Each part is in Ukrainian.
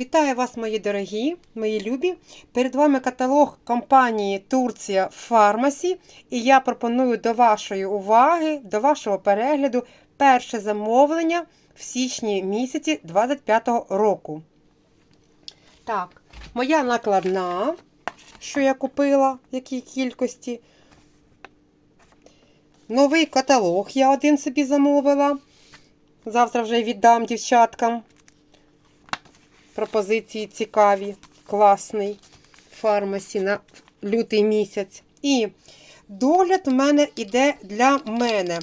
Вітаю вас, мої дорогі, мої любі. Перед вами каталог компанії Турція Фармасі. І я пропоную до вашої уваги, до вашого перегляду перше замовлення в січні місяці 25-го року. Так, моя накладна, що я купила, в якій кількості. Новий каталог я один собі замовила. Завтра вже віддам дівчаткам. Пропозиції цікаві, класний фармасі на лютий місяць. І догляд в мене іде для мене.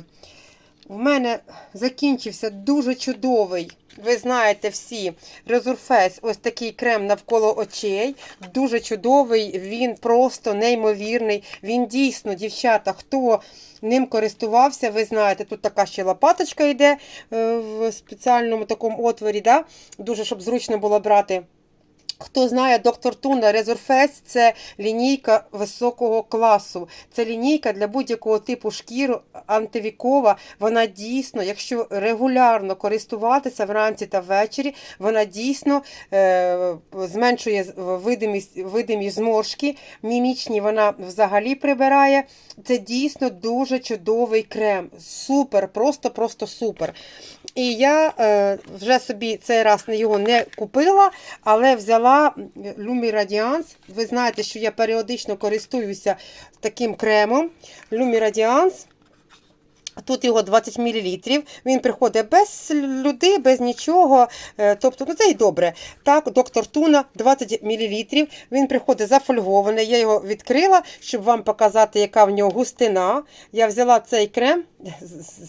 В мене закінчився дуже чудовий, ви знаєте всі, Резурфес, ось такий крем навколо очей. Дуже чудовий, він просто неймовірний. Він дійсно, дівчата, хто ним користувався, ви знаєте, тут така ще лопаточка йде е, в спеціальному такому отворі, да? дуже щоб зручно було брати. Хто знає, доктор Туна Резорфес це лінійка високого класу. Це лінійка для будь-якого типу шкіру антивікова. Вона дійсно, якщо регулярно користуватися вранці та ввечері, вона дійсно е, зменшує видимість, видимість зморшки. Мімічні вона взагалі прибирає. Це дійсно дуже чудовий крем. Супер, просто-просто супер. І я е, вже собі цей раз його не купила, але взяла Lumi Radiance. Ви знаєте, що я періодично користуюся таким кремом Lumi Radiance. Тут його 20 мл. Він приходить без люди, без нічого. Е, тобто, ну це і добре. Так, доктор Туна 20 мл. Він приходить зафольгований. Я його відкрила, щоб вам показати, яка в нього густина. Я взяла цей крем,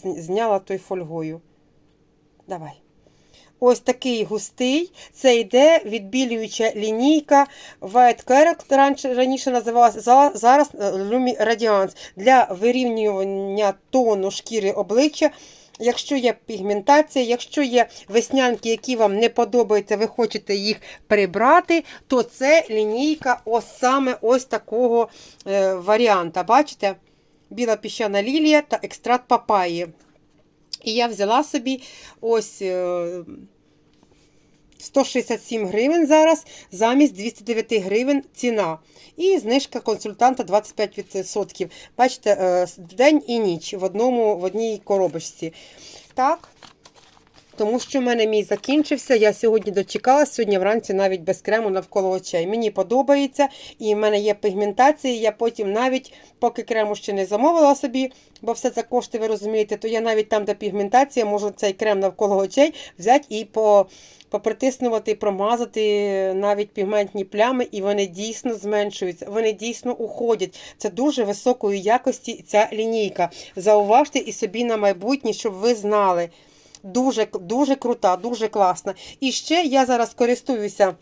зняла той фольгою. Давай. Ось такий густий. Це йде відбілююча лінійка White Character, раніше називалася, зараз Lumi Radiance для вирівнювання тону шкіри обличчя. Якщо є пігментація, якщо є веснянки, які вам не подобаються, ви хочете їх прибрати, то це лінійка ось саме ось такого е, варіанта. Бачите? Біла піщана лілія та екстракт папаї. І я взяла собі ось 167 гривень зараз, замість 209 гривень ціна. І знижка консультанта 25%. Бачите, день і ніч в одному, в одній коробочці. Так. Тому що в мене мій закінчився. Я сьогодні дочекалася, сьогодні вранці навіть без крему навколо очей. Мені подобається, і в мене є пігментація. Я потім навіть, поки крему ще не замовила собі, бо все це кошти, ви розумієте, то я навіть там, де пігментація, можу цей крем навколо очей взяти і по. Попритиснувати, промазати навіть пігментні плями, і вони дійсно зменшуються, вони дійсно уходять. Це дуже високої якості ця лінійка. Зауважте і собі на майбутнє, щоб ви знали. Дуже дуже крута, дуже класна. І ще я зараз користуюся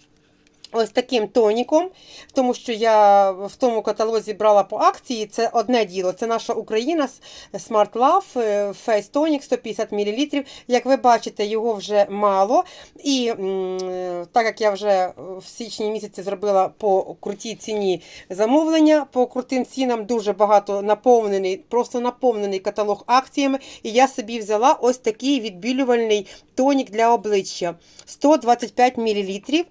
ось таким тоніком, тому що я в тому каталозі брала по акції. Це одне діло. Це наша Україна Smart Love Face Tonic 150 мл. Як ви бачите, його вже мало. І так як я вже в січні місяці зробила по крутій ціні замовлення, по крутим цінам дуже багато наповнений, просто наповнений каталог акціями. І я собі взяла ось такий відбілювальний тонік для обличчя 125 мл.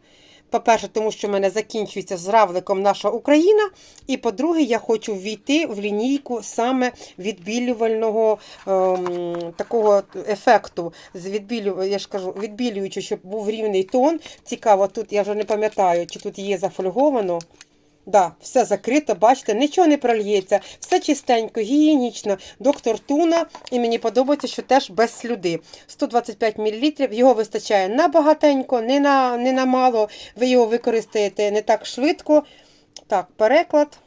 По-перше, тому що в мене закінчується з равликом наша Україна. І по-друге, я хочу ввійти в лінійку саме відбілювального ем, такого ефекту. з відбілю, Я ж кажу, відбілюючи, щоб був рівний тон. Цікаво, тут я вже не пам'ятаю, чи тут є зафольговано. Да, все закрито, бачите, нічого не прольється, все чистенько, гігієнічно. Доктор Туна, і мені подобається, що теж без слюди. 125 мл, його вистачає на багатенько, не на не на мало. Ви його використаєте не так швидко. Так, переклад.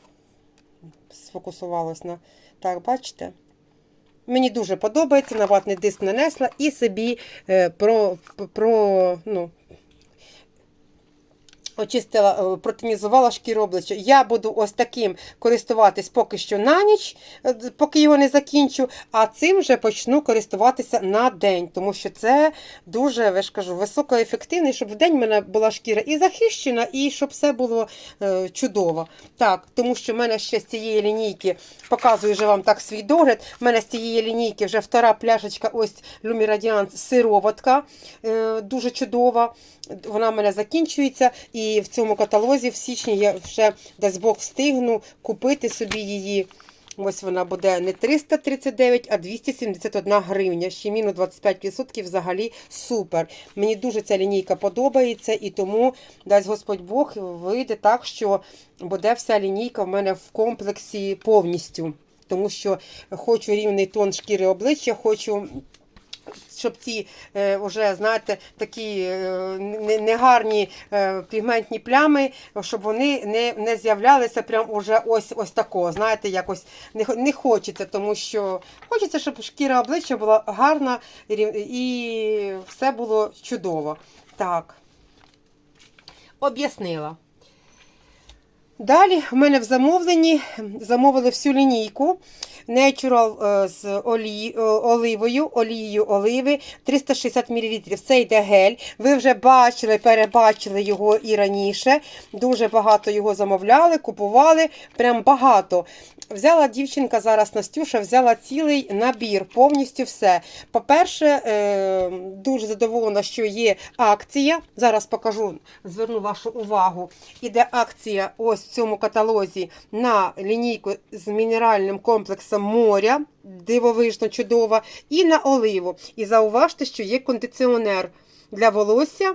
Сфокусувалось на. Так, бачите? Мені дуже подобається, на ватний диск нанесла і собі е, про, про, ну, Очистила, е, протонізувала шкіру обличчя. Я буду ось таким користуватись поки що на ніч, е, поки його не закінчу, а цим вже почну користуватися на день, тому що це дуже, я ж кажу, високоефективний, щоб в день в мене була шкіра і захищена, і щоб все було е, чудово. Так, тому що в мене ще з цієї лінійки, показую вже вам так свій догляд. У мене з цієї лінійки вже втора пляшечка, ось Люмірадіант сироватка, е, дуже чудова. Вона в мене закінчується, і в цьому каталозі в січні я вже дасть Бог встигну купити собі її. Ось вона буде не 339, а 271 гривня. Ще мінус 25% взагалі супер. Мені дуже ця лінійка подобається, і тому дасть Господь Бог вийде так, що буде вся лінійка в мене в комплексі повністю. Тому що хочу рівний тон шкіри обличчя, хочу щоб ці е, вже, знаєте, такі е, негарні е, пігментні плями, щоб вони не, не з'являлися прям уже ось ось такого. Знаєте, якось не, не хочеться, тому що хочеться, щоб шкіра обличчя була гарна і і все було чудово. Так. Об'яснила. Далі в мене в замовленні замовили всю лінійку Natural е, з олі, е, оливою, олією оливи 360 мл. Це йде гель. Ви вже бачили, перебачили його і раніше. Дуже багато його замовляли, купували. Прям багато. Взяла дівчинка зараз Настюша, взяла цілий набір, повністю все. По-перше, е, дуже задоволена, що є акція. Зараз покажу, зверну вашу увагу. Іде акція ось в цьому каталозі на лінійку з мінеральним комплексом моря, дивовижно чудова, і на оливу. І зауважте, що є кондиціонер для волосся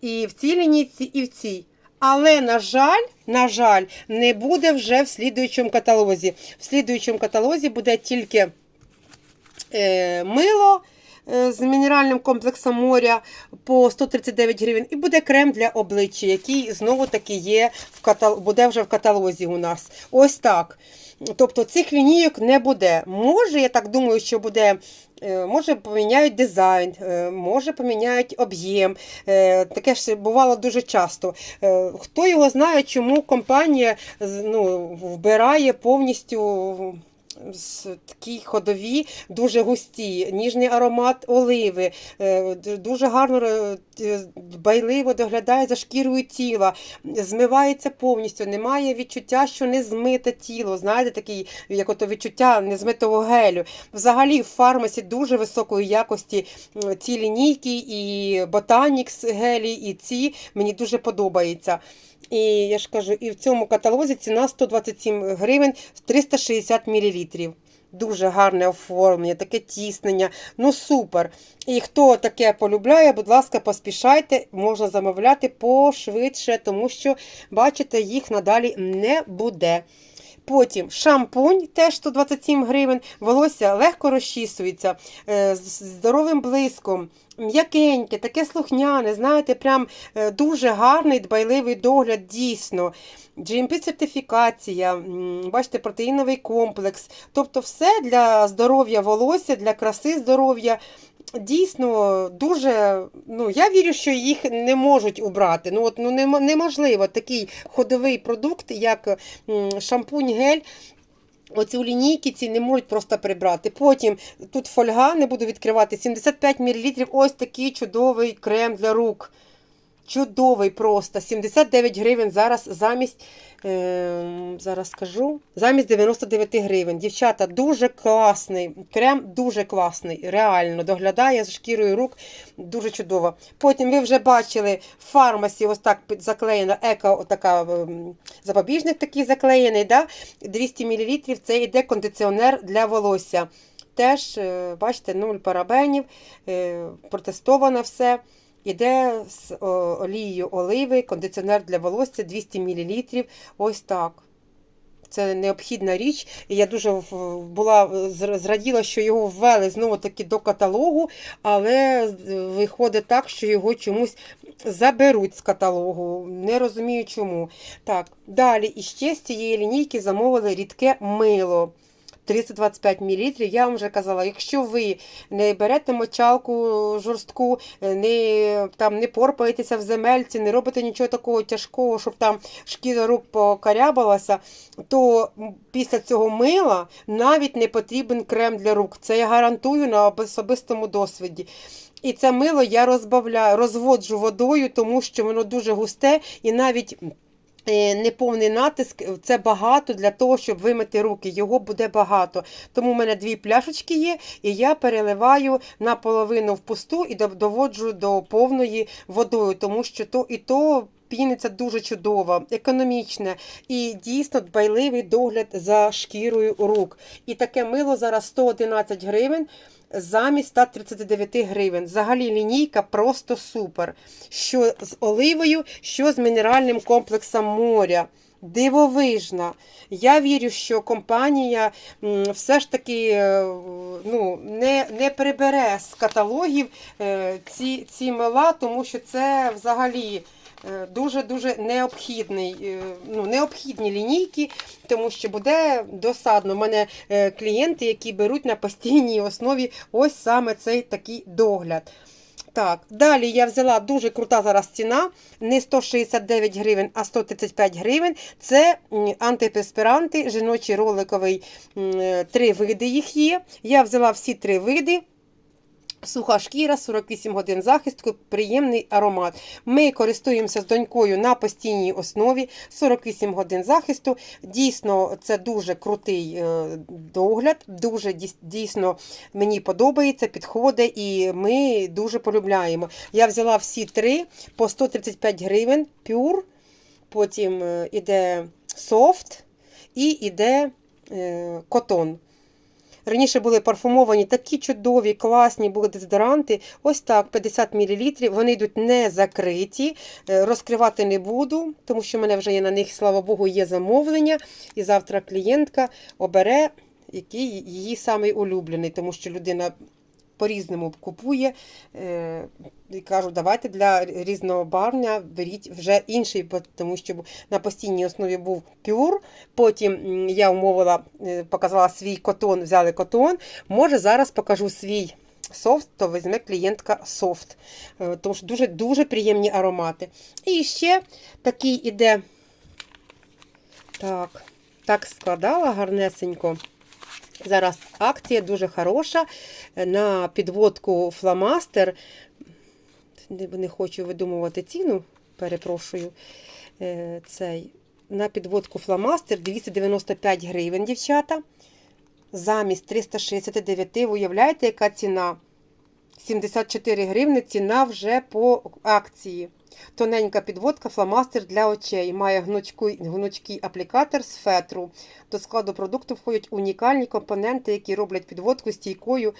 і в цій лінійці, і в цій. Але, на жаль, на жаль, не буде вже в слідуючому каталозі. В слідуючому каталозі буде тільки е, мило з мінеральним комплексом моря по 139 гривень. І буде крем для обличчя, який знову таки є в катал... буде вже в каталозі у нас. Ось так. Тобто цих лінійок не буде. Може, я так думаю, що буде. е, Може, поміняють дизайн, е, може, поміняють об'єм. Е, Таке ж бувало дуже часто. Е, Хто його знає, чому компанія ну, вбирає повністю такі ходові, дуже густі, ніжний аромат оливи, е, дуже гарно е, е, доглядає за шкірою тіла, змивається повністю, немає відчуття, що не змите тіло. Знаєте, такий, як ото відчуття незмитого гелю. Взагалі в фармасі дуже високої якості ці лінійки, і Ботанікс гелі, і ці мені дуже подобається. І я ж кажу, і в цьому каталозі ціна 127 гривень 360 мл. Дуже гарне оформлення, таке тіснення. Ну супер. І хто таке полюбляє, будь ласка, поспішайте, можна замовляти пошвидше, тому що, бачите, їх надалі не буде. Потім шампунь теж 127 гривень, волосся легко розчісується, е, з здоровим блиском, м'якеньке, таке слухняне, знаєте, прям е, дуже гарний дбайливий догляд, дійсно. GMP-сертифікація, бачите, протеїновий комплекс. Тобто все для здоров'я волосся, для краси здоров'я. Дійсно, дуже, ну я вірю, що їх не можуть убрати. Ну от ну неможливо такий ходовий продукт, як шампунь, гель. Оцю лінійки ці не можуть просто прибрати. Потім тут фольга, не буду відкривати, 75 мл. Ось такий чудовий крем для рук. Чудовий просто. 79 гривень зараз замість, зараз скажу, замість 99 гривень. Дівчата, дуже класний. Крем дуже класний. Реально доглядає за шкірою рук. Дуже чудово. Потім ви вже бачили в фармасі, ось так заклеєна еко, така ем, запобіжник такий заклеєний. Да? 200 мл це йде кондиціонер для волосся. Теж, е, бачите, нуль парабенів, е, протестовано все. Іде з олією оливи, кондиціонер для волосся 200 мл. Ось так. Це необхідна річ. І я дуже була зраділа, що його ввели знову таки до каталогу, але виходить так, що його чомусь заберуть з каталогу. Не розумію чому. Так, далі іще з цієї лінійки замовили рідке мило. 325 мл. Я вам вже казала, якщо ви не берете мочалку жорстку, не, там, не порпаєтеся в земельці, не робите нічого такого тяжкого, щоб там шкіра рук покарябалася, то після цього мила навіть не потрібен крем для рук. Це я гарантую на особистому досвіді. І це мило я розбавляю, розводжу водою, тому що воно дуже густе і навіть. Е, Неповний натиск це багато для того, щоб вимити руки. Його буде багато. Тому в мене дві пляшечки є, і я переливаю наполовину в пусту і дов- доводжу до повної водою, тому що то і то піниться дуже чудово, економічне і дійсно дбайливий догляд за шкірою рук. І таке мило зараз 111 гривень. Замість 139 гривень. Взагалі лінійка просто супер. Що з оливою, що з мінеральним комплексом моря. Дивовижна. Я вірю, що компанія все ж таки е, ну, не, не прибере з каталогів е, ці, ці мила, тому що це взагалі дуже-дуже необхідний, е, ну, необхідні лінійки, тому що буде досадно. У мене е, клієнти, які беруть на постійній основі ось саме цей такий догляд. Так, далі я взяла дуже крута зараз ціна, не 169 гривень, а 135 гривень. Це антиперспіранти, жіночий роликовий, е, три види їх є. Я взяла всі три види. Суха шкіра, 48 годин захисту, приємний аромат. Ми користуємося з донькою на постійній основі 48 годин захисту. Дійсно, це дуже крутий е, догляд, дуже дійсно мені подобається, підходить і ми дуже полюбляємо. Я взяла всі три по 135 гривень, пюр, потім е, іде софт і іде е, котон. Раніше були парфумовані такі чудові, класні були дезодоранти. Ось так, 50 мл. Вони йдуть не закриті. Е, Розкривати не буду, тому що в мене вже є на них, слава Богу, є замовлення. І завтра клієнтка обере, який її самий улюблений, тому що людина. По-різному купує е, і кажу, давайте для різного барвня беріть вже інший, тому що на постійній основі був пюр. Потім я умовила, е, показала свій котон, взяли котон. Може, зараз покажу свій софт, то візьме клієнтка софт. Е, Тому що дуже, дуже приємні аромати. І ще такий іде. Так, так складала гарнесенько. Зараз акція дуже хороша на підводку фломастер. Не, хочу видумувати ціну, перепрошую. Е, Цей. На підводку фломастер 295 гривень, дівчата. Замість 369. Уявляєте, яка ціна? 74 гривни ціна вже по акції. Тоненька підводка фломастер для очей. Має гнучкий, гнучкий аплікатор з фетру. До складу продукту входять унікальні компоненти, які роблять підводку стійкою,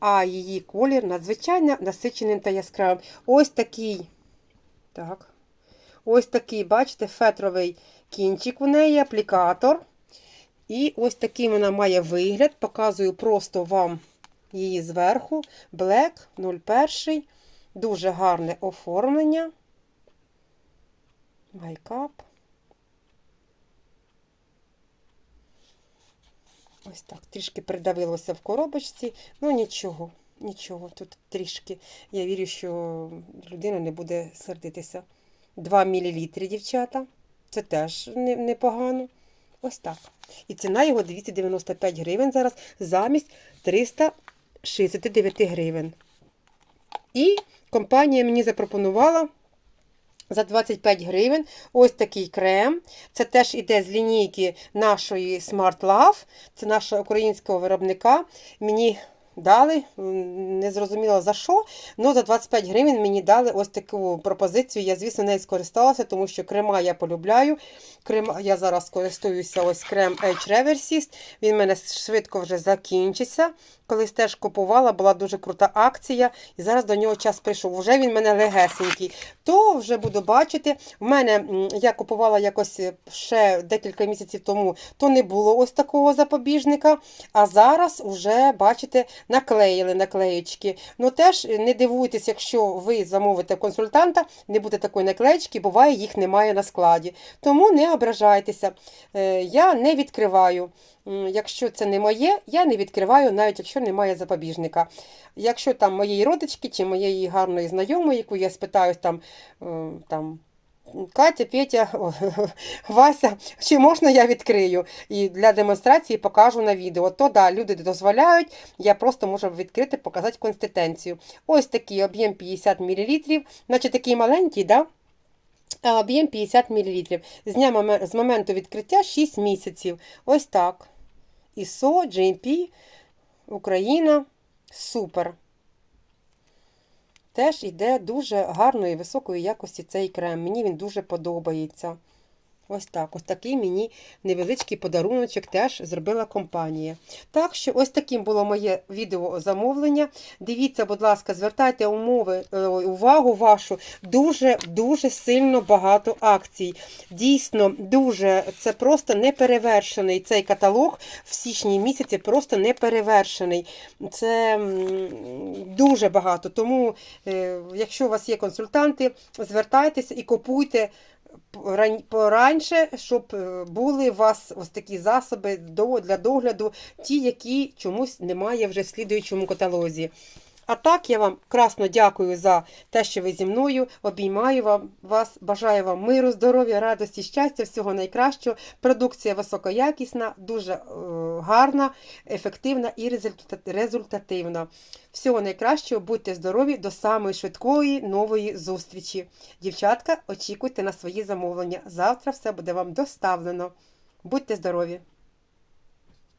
а її колір надзвичайно насиченим та яскравим. Ось такий. Так. Ось такий, бачите, фетровий кінчик у неї, аплікатор. І ось такий вона має вигляд. Показую просто вам її зверху. Black 01. Дуже гарне оформлення. Майкап. Ось так, трішки придавилося в коробочці. Ну нічого, нічого. Тут трішки. Я вірю, що людина не буде сердитися. 2 мл, дівчата. Це теж непогано. Ось так. І ціна його 295 гривень зараз замість 369 гривень. І компанія мені запропонувала за 25 гривень ось такий крем. Це теж іде з лінійки нашої Smart Love. Це нашого українського виробника. Мені дали, не зрозуміло за що, але за 25 гривень мені дали ось таку пропозицію. Я, звісно, нею скористалася, тому що крема я полюбляю. Крема, я зараз користуюся ось крем H Reversist. Він в мене швидко вже закінчиться. Колись теж купувала, була дуже крута акція, і зараз до нього час прийшов. Вже він мене легесенький. То вже буду бачити. В мене я купувала якось е, ще декілька місяців тому, то не було ось такого запобіжника. А зараз вже, бачите, наклеїли наклеєчки. Ну теж не дивуйтесь, якщо ви замовите консультанта, не буде такої наклеєчки, буває, їх немає на складі. Тому не ображайтеся. Е, Я не відкриваю Якщо це не моє, я не відкриваю, навіть якщо немає запобіжника. Якщо там моєї родички чи моєї гарної знайомої, яку я спитаюсь там, е, там Катя, Петя, Вася, чи можна я відкрию? І для демонстрації покажу на відео. То да, люди дозволяють, я просто можу відкрити, показати консистенцію. Ось такий об'єм 50 мл, значить такий маленький, да? об'єм 50 мл. З, дня з моменту відкриття 6 місяців. Ось так. ISO, GMP, Україна. Супер. Теж йде дуже гарної високої якості цей крем. Мені він дуже подобається. Ось так, ось такий мені невеличкий подаруночок теж зробила компанія. Так що ось таким було моє відео замовлення. Дивіться, будь ласка, звертайте умови, е, увагу вашу. Дуже дуже сильно багато акцій. Дійсно, дуже це просто неперевершений цей каталог в січні місяці, просто неперевершений. Це дуже багато. Тому, е, якщо у вас є консультанти, звертайтеся і купуйте пораньше, щоб е, були у вас ось такі засоби для догляду, ті, які чомусь немає вже в слідуючому каталозі. А так я вам красно дякую за те, що ви зі мною. Обіймаю вам вас, бажаю вам миру, здоров'я, радості, щастя, всього найкращого. Продукція високоякісна, дуже е, гарна, ефективна і результативна. Всього найкращого, будьте здорові до самої швидкої нової зустрічі. Дівчатка, очікуйте на свої замовлення. Завтра все буде вам доставлено. Будьте здорові!